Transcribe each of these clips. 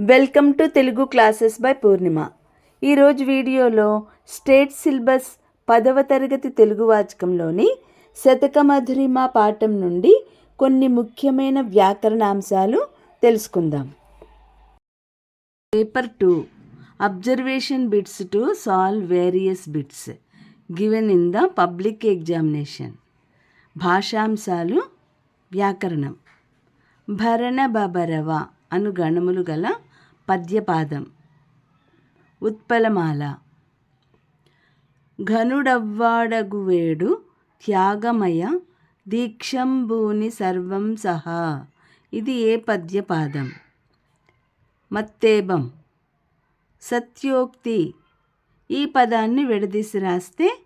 Welcome to Telugu classes by Poornima. ఈరోజు వీడియోలో state syllabus పదవ తరగతి తెలుగు వాచకంలోని శతకమధురిమ పాఠం నుండి కొన్ని ముఖ్యమైన వ్యాకరణాంశాలు తెలుసుకుందాం. Paper two. Observation bits to solve various bits. Given in the public examination. భాషాంశాలు వ్యాకరణం. భరణ బబరవ అను గణములు గల పద్యపాదం. ఉత్పలమాల. ఘనుడవ్వాడగువేడు త్యాగమయ దీక్షంభూని సర్వం సహా. ఇది ఏ పద్యపాదం? మత్తేబం. సత్యోక్తి. ఈ పదాన్ని విడదీసి రాస్తే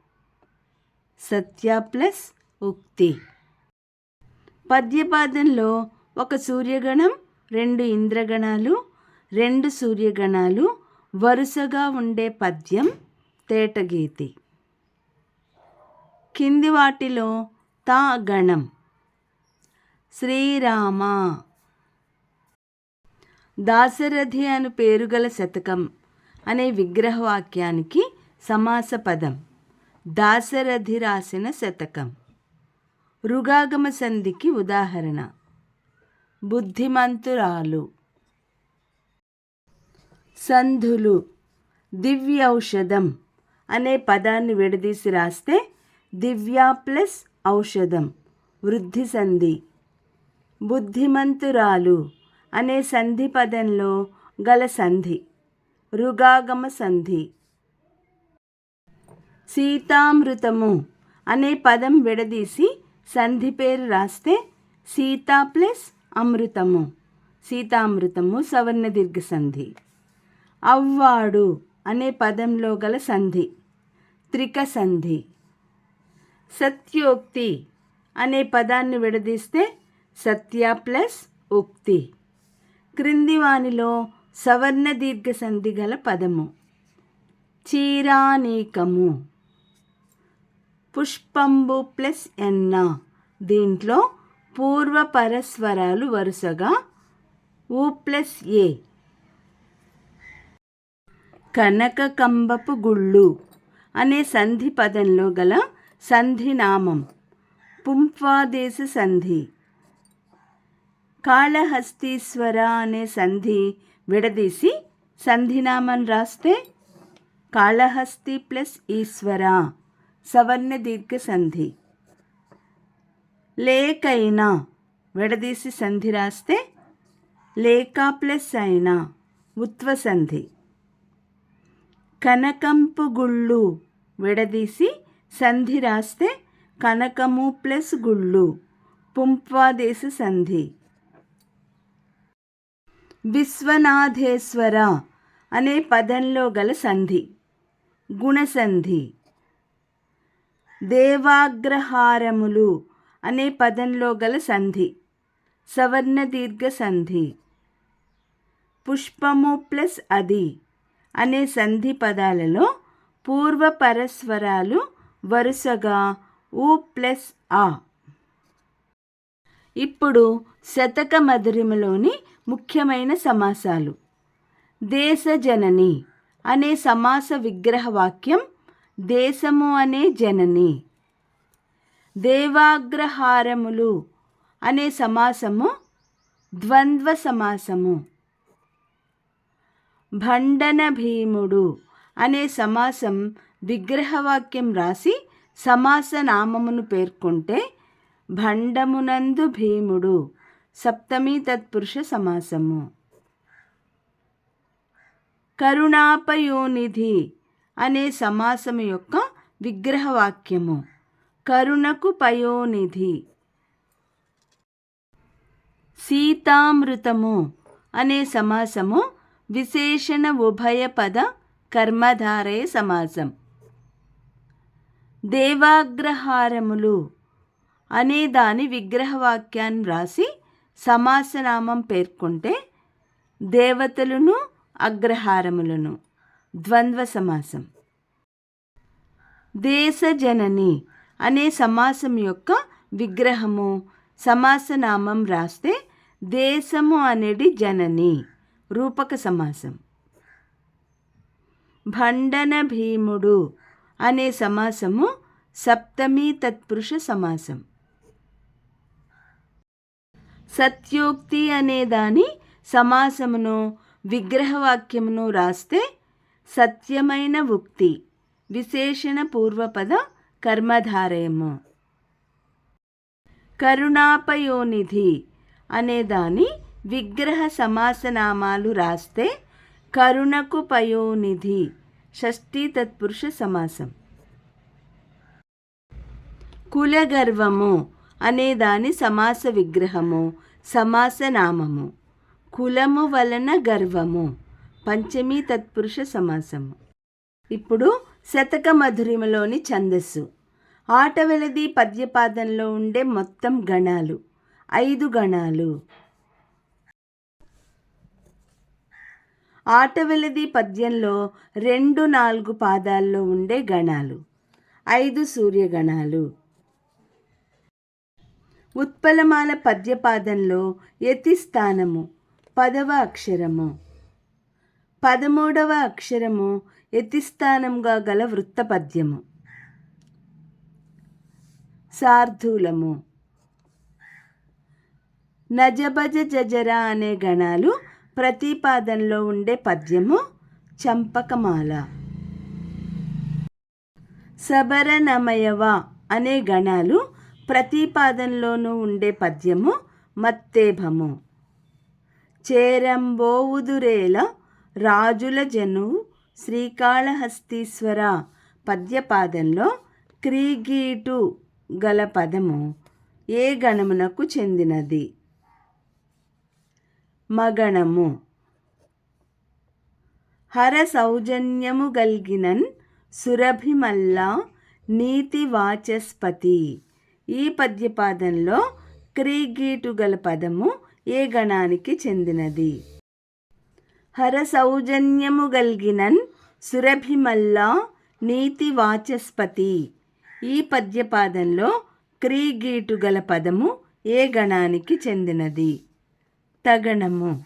సత్య ప్లస్ ఉక్తి. పద్యపాదంలో ఒక సూర్యగణం రెండు ఇంద్రగణాలు రెండు సూర్యగణాలు వరుసగా ఉండే పద్యం తేటగీతి. కింది వాటిలో తా గణం. శ్రీరామ. దాశరథి అను పేరుగల శతకం అనే విగ్రహవాక్యానికి సమాస పదం. దాశరథి రాసిన శతకం. రుగాగమ సంధికి ఉదాహరణ. బుద్ధిమంతురాలు. సంధులు దివ్యౌషధం అనే పదాన్ని విడదీసి రాస్తే దివ్య ప్లస్ ఔషధం వృద్ధి సంధి. బుద్ధిమంతురాలు అనే సంధి పదంలో గల సంధి రుగాగమ సంధి. సీతామృతము అనే పదం విడదీసి సంధి పేరు రాస్తే సీతా ప్లస్ అమృతము సీతామృతము సవర్ణ దీర్ఘ సంధి. అవ్వాడు అనే పదంలో గల సంధి త్రిక సంధి సత్యోక్తి అనే పదాన్ని విడదీస్తే సత్య ప్లస్ ఉక్తి. క్రింది వానిలో సవర్ణ దీర్ఘ సంధి గల పదము చీరానీకము. పుష్పంబు ప్లస్ ఎన్న దీంట్లో పూర్వ పరస్వరాలు వరుసగా ఊ ప్లస్ ఏ కనకకంబపు గుళ్ళు అనే సంధి పదంలో గల సంధి నామం పుంఫాదేశ సంధి. కాళహస్తీశ్వర అనే సంధి విడదీసి సంధినామం రాస్తే కాళహస్తి ప్లస్ ఈశ్వర సవర్ణ దీర్ఘ సంధి. లేకైనా విడదీసి సంధి రాస్తే లేక ప్లస్ అయినా ఉత్వ సంధి. కనకంపు గుళ్ళు విడదీసి సంధి రాస్తే కనకము ప్లస్ గుళ్ళు. పుంప్వాదేశ సంధి. విశ్వనాథేశ్వర అనే పదంలో గల సంధి. గుణసంధి. దేవాగ్రహారములు అనే పదంలో గల సంధి. సవర్ణ దీర్ఘ సంధి. పుష్పము ప్లస్ అది. అనే సంధి పదాలలో పూర్వ పరస్వరాలు వరుసగా ఊ ప్లస్ ఆ. ఇప్పుడు శతక మధురిమలోని ముఖ్యమైన సమాసాలు. దేశజనని అనే సమాస విగ్రహ వాక్యం దేశము అనే జనని. దేవాగ్రహారములు అనే సమాసము ద్వంద్వ సమాసము. భండన భీముడు అనే సమాసం విగ్రహవాక్యం రాసి సమాస నామమును పేర్కొంటే భండమునందు భీముడు. సప్తమి తత్పురుష సమాసము. కరుణాపయోనిధి అనే సమాసము యొక్క విగ్రహవాక్యము. కరుణకు పయోనిధి. సీతామృతము అనే సమాసము విశేషణ ఉభయ పద కర్మధారయ సమాసం దేవాగ్రహారములు అనే దాని విగ్రహవాక్యాన్ని వ్రాసి సమాసనామం పేర్కొంటే దేవతలను అగ్రహారములను ద్వంద్వ సమాసం దేశజనని అనే సమాసం యొక్క విగ్రహము సమాసనామం రాస్తే దేశము అనేది జనని రూపక సమాసం. భండన భీముడు అనే సమాసము సప్తమి తత్పురుష సమాసం. సత్యోక్తి అనే దాని సమాసమును విగ్రహవాక్యమును రాస్తే సత్యమైన ఉక్తి విశేషణ పూర్వపద కర్మధారయము. కరుణాపయోనిధి అనే దాని విగ్రహ సమాసనామాలు రాస్తే కరుణకు పయోనిధి షష్ఠీ తత్పురుష సమాసం. కులగర్వము అనే దాని సమాస విగ్రహము సమాసనామము కులము వలన గర్వము పంచమీ తత్పురుష సమాసము. ఇప్పుడు శతక మధురిమలోని ఛందస్సు. ఆటవెలది పద్యపాదంలో ఉండే మొత్తం గణాలు ఐదు గణాలు. ఆటవెలది పద్యంలో రెండు నాలుగు పాదాల్లో ఉండే గణాలు. ఐదు సూర్యగణాలు. ఉత్పలమాల పద్యపాదంలో యతి స్థానము పదవ అక్షరము. పదమూడవ అక్షరము యతిస్థానంగా గల వృత్తపద్యము. సార్థూలము నజబజ జజర అనే గణాలు ప్రతిపాదనలో ఉండే పద్యము చంపకమాల. సబరనమయవ అనే గణాలు ప్రతిపాదంలోనూ ఉండే పద్యము మత్తేభము. చేరంబోవుదురేల రాజుల జను శ్రీకాళహస్తీశ్వర పద్యపాదంలో క్రీగీటు గల పదము ఏ గణమునకు చెందినది? మగణము. హర సౌజన్యము గల్గినన్ సురభిమల్లా నీతి వాచస్పతి ఈ పద్యపాదంలో క్రీగీటు గల పదము ఏ గణానికి చెందినది? హర సౌజన్యము గల్గినన్ సురభిమల్లా నీతి వాచస్పతి ఈ పద్యపాదంలో క్రీగీటు గల పదము ఏ గణానికి చెందినది? తగణము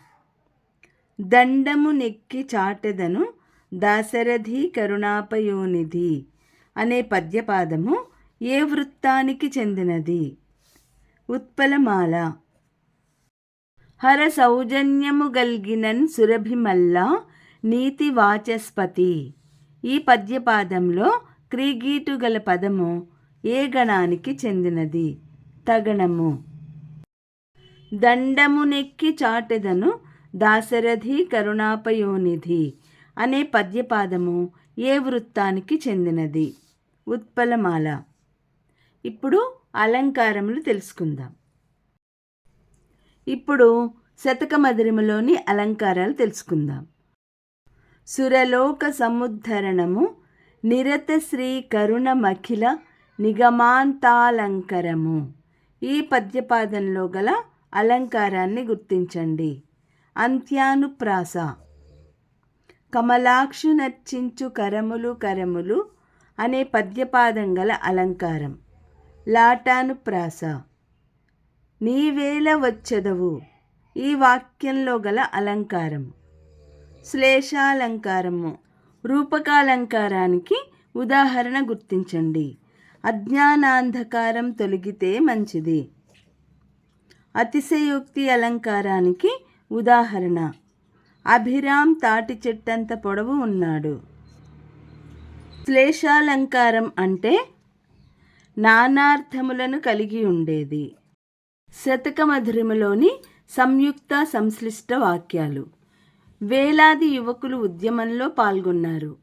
దండము నెక్కి చాటెదను దాశరథి కరుణాపయోనిధి అనే పద్యపాదము ఏ వృత్తానికి చెందినది? ఉత్పలమాల. హర సౌజన్యము గల్గినన్ సురభిమల్లా నీతి వాచస్పతి. ఈ పద్యపాదంలో క్రీగీటు గల పదము ఏ గణానికి చెందినది? తగణము దండమునెక్కి చాటెదను దాశరథి కరుణాపయోనిధి అనే పద్యపాదము ఏ వృత్తానికి చెందినది? ఉత్పలమాల. ఇప్పుడు అలంకారములు తెలుసుకుందాం. ఇప్పుడు శతకమదిరిములోని అలంకారాలు తెలుసుకుందాం. సురలోక సముద్ధరణము నిరత శ్రీ కరుణమఖిల నిగమాంతాలంకరము. ఈ పద్యపాదంలో గల అలంకారాన్ని గుర్తించండి. అంత్యానుప్రాస. కమలాక్షు నర్చించు కరములు కరములు అనే పద్యపాదం గల అలంకారం. లాటానుప్రాస. నీవేల వచ్చదవు. ఈ వాక్యంలో గల అలంకారం. శ్లేషాలంకారము. రూపకాలంకారానికి ఉదాహరణ గుర్తించండి. అజ్ఞానాంధకారం తొలగితే మంచిది. అతిశయోక్తి అలంకారానికి ఉదాహరణ. అభిరామ్ తాటి చెట్టంత పొడవు ఉన్నాడు. శ్లేషాలంకారం అంటే నానార్థములను కలిగి ఉండేది. శతకమధురిమలోని సంయుక్త సంశ్లిష్ట వాక్యాలు. వేలాది యువకులు ఉద్యమంలో పాల్గొన్నారు.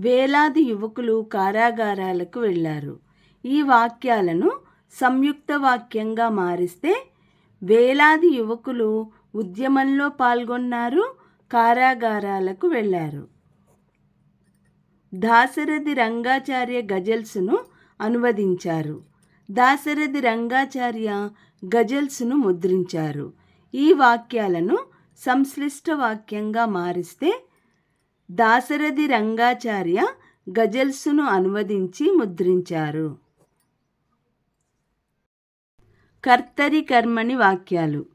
వేలాది యువకులు కారాగారాలకు వెళ్ళారు ఈ వాక్యాలను సంయుక్త వాక్యంగా మారిస్తే వేలాది యువకులు ఉద్యమంలో పాల్గొన్నారు కారాగారాలకు వెళ్ళారు దాశరథి రంగాచార్య గజల్స్ను అనువదించారు. దాశరథి రంగాచార్య గజల్స్ను ముద్రించారు. ఈ వాక్యాలను సంశ్లిష్ట వాక్యంగా మారిస్తే దాశరథి రంగాచార్య గజల్స్ను అనువదించి ముద్రించారు. కర్తరి కర్మణి వాక్యాలు.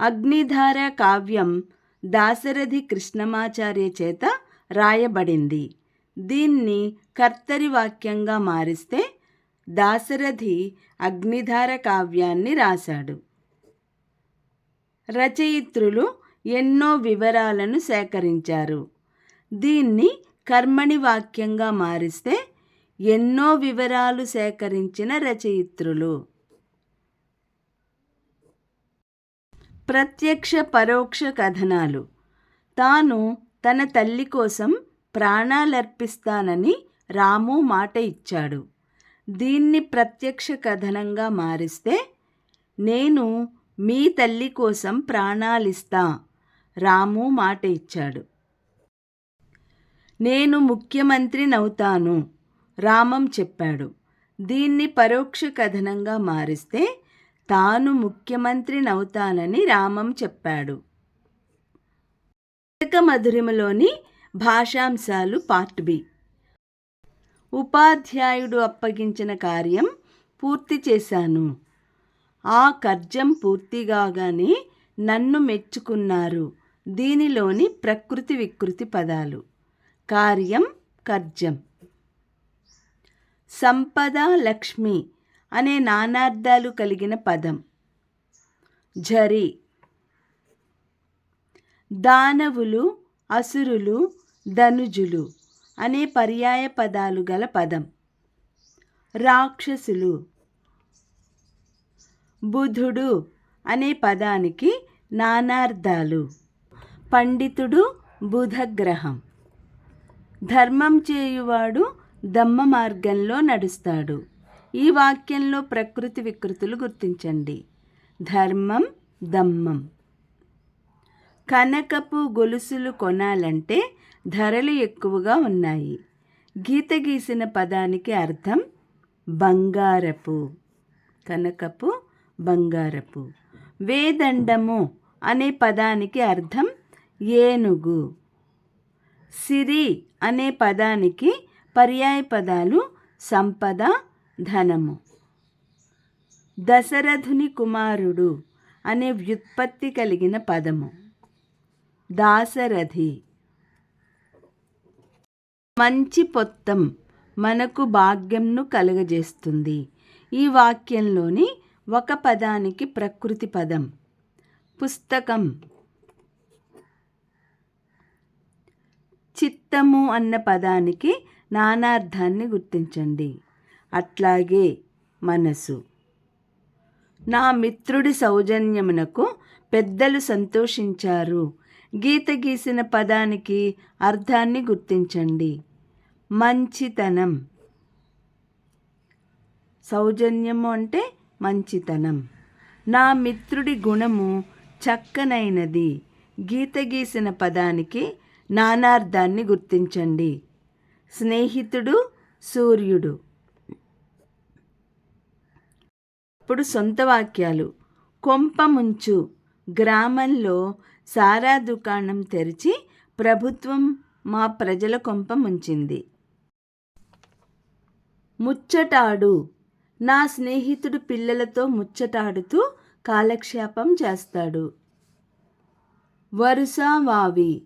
అగ్నిధార కావ్యం దాశరథి కృష్ణమాచార్య చేత రాయబడింది. దీన్ని కర్తరి వాక్యంగా మారిస్తే దాశరథి అగ్నిధార కావ్యాన్ని రాశాడు. రచయిత్రులు ఎన్నో వివరాలను సేకరించారు. దీన్ని కర్మణి వాక్యంగా మారిస్తే ఎన్నో వివరాలు సేకరించిన రచయిత్రులు. ప్రత్యక్ష పరోక్ష కథనాలు. తాను తన తల్లి కోసం ప్రాణాలర్పిస్తానని రాము మాట ఇచ్చాడు. దీన్ని ప్రత్యక్ష కథనంగా మారిస్తే నేను మీ తల్లి కోసం ప్రాణాలిస్తా రాము మాట ఇచ్చాడు. నేను ముఖ్యమంత్రినవుతాను రామం చెప్పాడు. దీన్ని పరోక్ష కథనంగా మారిస్తే తాను ముఖ్యమంత్రినవుతానని రామం చెప్పాడు. మధురిమలోని భాషాంశాలు పార్ట్ బి. ఉపాధ్యాయుడు అప్పగించిన కార్యం పూర్తి చేశాను. ఆ కర్జం పూర్తిగానే నన్ను మెచ్చుకున్నారు దీనిలోని ప్రకృతి వికృతి పదాలు. కార్యం కర్జం సంపద లక్ష్మి. అనే నానార్థాలు కలిగిన పదం. జరి. దానవులు అసురులు ధనుజులు అనే పర్యాయ పదాలు గల పదం. రాక్షసులు. బుధుడు అనే పదానికి నానార్థాలు. పండితుడు బుధగ్రహం. ధర్మం చేయువాడు దమ్మ మార్గంలో నడుస్తాడు. ఈ వాక్యంలో ప్రకృతి వికృతులు గుర్తించండి. ధర్మం దమ్మం. కనకపు గొలుసులు కొనాలంటే ధరలు ఎక్కువగా ఉన్నాయి. గీత గీసిన పదానికి అర్థం బంగారపు. కనకపు బంగారపు. వేదండము అనే పదానికి అర్థం ఏనుగు. సిరి అనే పదానికి పర్యాయ పదాలు సంపద ధనము. దశరథుని కుమారుడు అనే వ్యుత్పత్తి కలిగిన పదము. దాసరథి. మంచి పొత్తం మనకు భాగ్యంను కలుగజేస్తుంది. ఈ వాక్యంలోని ఒక పదానికి ప్రకృతి పదం. పుస్తకం. చిత్తము అన్న పదానికి నానార్థాన్ని గుర్తించండి. అట్లాగే మనసు. నా మిత్రుడి సౌజన్యమునకు పెద్దలు సంతోషించారు. గీత గీసిన పదానికి అర్థాన్ని గుర్తించండి. మంచితనం. సౌజన్యము అంటే మంచితనం. నా మిత్రుడి గుణము చక్కనైనది. గీత గీసిన పదానికి నానార్థాన్ని గుర్తించండి. స్నేహితుడు సూర్యుడు. ఇప్పుడు సొంత వాక్యాలు. కొంప ముంచు. గ్రామంలో సారా దుకాణం తెరిచి ప్రభుత్వం మా ప్రజల కొంప ముంచింది. ముచ్చటాడు. నా స్నేహితుడు పిల్లలతో ముచ్చటాడుతూ కాలక్షేపం చేస్తాడు. వరుస వావి.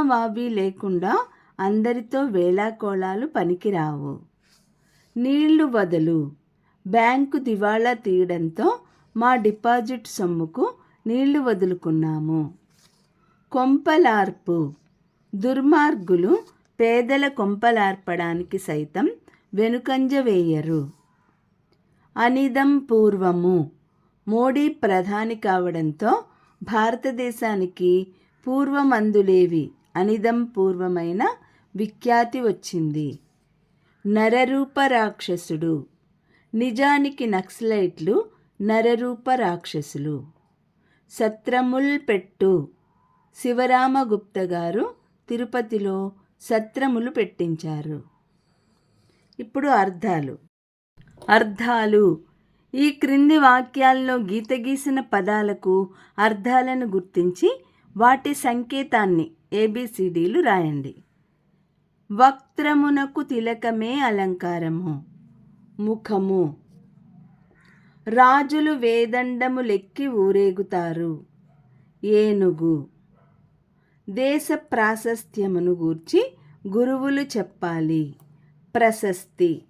వావి లేకుండా అందరితో వేళాకోళాలు పనికిరావు. నీళ్ళు వదలు. బ్యాంకు దివాళా తీయడంతో మా డిపాజిట్ సొమ్ముకు నీళ్ళు వదులుకున్నాము. కొంపలార్పు. దుర్మార్గులు పేదల కొంపలార్పడానికి సైతం వెనుకంజ వేయరు. అనిదం పూర్వము. మోడీ ప్రధాని కావడంతో భారతదేశానికి పూర్వమందులేవి. అనిదం పూర్వమైన విఖ్యాతి వచ్చింది. నరరూప రాక్షసుడు. నిజానికి నక్సలైట్లు నరరూప రాక్షసులు. సత్రముల్ పెట్టు. శివరామగుప్త గారు తిరుపతిలో సత్రములు పెట్టించారు. ఇప్పుడు అర్థాలు అర్థాలు ఈ క్రింది వాక్యాల్లో గీత గీసిన పదాలకు అర్థాలను గుర్తించి వాటి సంకేతాన్ని ఏబిసిడీలు రాయండి. వక్త్రమునకు తిలకమే అలంకారము. ముఖము. రాజులు వేదండము లెక్కి ఊరేగుతారు. ఏనుగు. దేశ ప్రాశస్త్యమును గూర్చి గురువులు చెప్పాలి. ప్రశస్తి.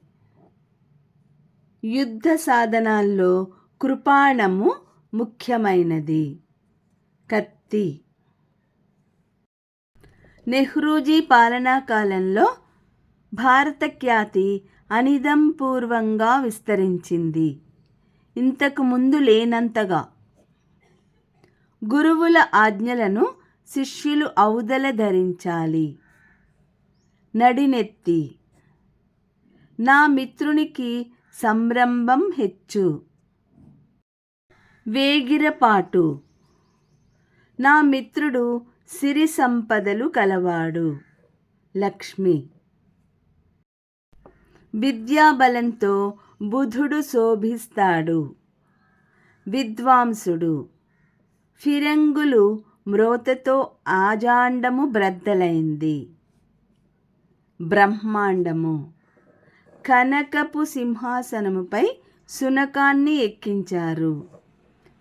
యుద్ధ సాధనాల్లో కృపాణము ముఖ్యమైనది. కత్తి. నెహ్రూజీ పాలనా కాలంలో భారత ఖ్యాతి అనిదంపూర్వంగా విస్తరించింది. ఇంతకు ముందు లేనంతగా. గురువుల ఆజ్ఞలను శిష్యులు అవుదల ధరించాలి. నడినెత్తి. నా మిత్రునికి సంరంభం హెచ్చు. వేగిరపాటు. నా మిత్రుడు సిరి సంపదలు కలవాడు. లక్ష్మి. విద్యాబలంతో బుధుడు శోభిస్తాడు. విద్వాంసుడు ఫిరంగులు మ్రోతతో ఆజాండము బ్రద్దలైంది. బ్రహ్మాండము కనకపు సింహాసనముపై సునకాన్ని ఎక్కించారు.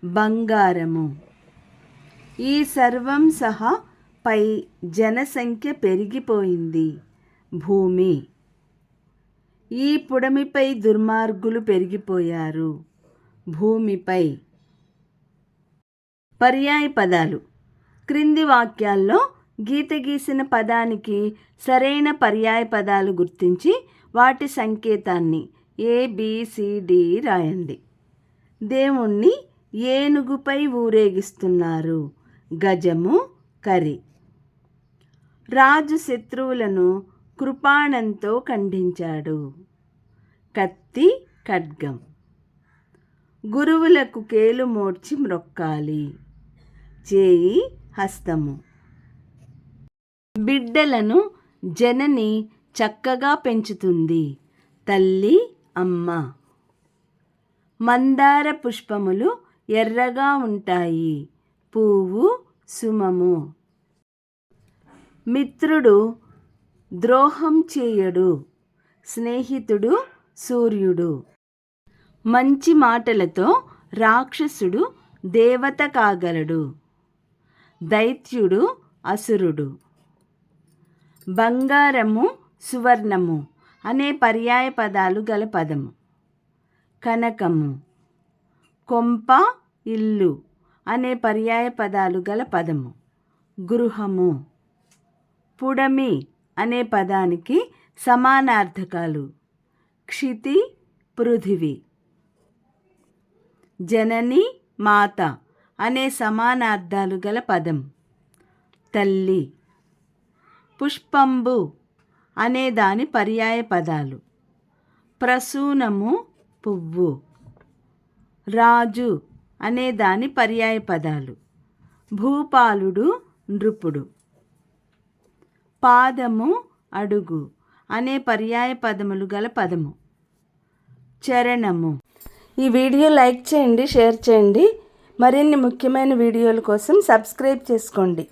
బంగారము ఈ సర్వం సహా పై జనసంఖ్య పెరిగిపోయింది. భూమి ఈ పుడమిపై దుర్మార్గులు పెరిగిపోయారు. భూమిపై పర్యాయ పదాలు. క్రింది వాక్యాల్లో గీత గీసిన పదానికి సరైన పర్యాయ పదాలు గుర్తించి వాటి సంకేతాన్ని ఏబిసిడి రాయండి. దేవుణ్ణి ఏనుగుపై ఊరేగిస్తున్నారు. గజము కరి. రాజు శత్రువులను కృపాణంతో ఖండించాడు. కత్తి ఖడ్గం. గురువులకు కేలు మోడ్చి మ్రొక్కాలి. చేయి హస్తము. బిడ్డలను జనని చక్కగా పెంచుతుంది. తల్లి అమ్మ. మందార పుష్పములు ఎర్రగా ఉంటాయి. పువ్వు సుమము. మిత్రుడు ద్రోహం చేయడు. స్నేహితుడు సూర్యుడు. మంచి మాటలతో రాక్షసుడు దేవత కాగలడు దైత్యుడు అసురుడు. బంగారము సువర్ణము అనే పర్యాయ పదాలు గల పదము. కనకము. కొంప ఇల్లు అనే పర్యాయ పదాలు గల పదము. గృహము. పుడమి అనే పదానికి సమానార్థకాలు. క్షితి పృథివి. జనని మాత అనే సమానార్థాలు గల పదం. తల్లి. పుష్పంబు అనే దాని పర్యాయ పదాలు. ప్రసూనము పువ్వు. రాజు అనే దాని పర్యాయ పదాలు. భూపాలుడు నృపుడు. పాదము అడుగు. అనే పర్యాయ పదములు గల పదము. చరణము. ఈ వీడియో లైక్ చేయండి షేర్ చేయండి. మరిన్ని ముఖ్యమైన వీడియోల కోసం సబ్స్క్రైబ్ చేసుకోండి.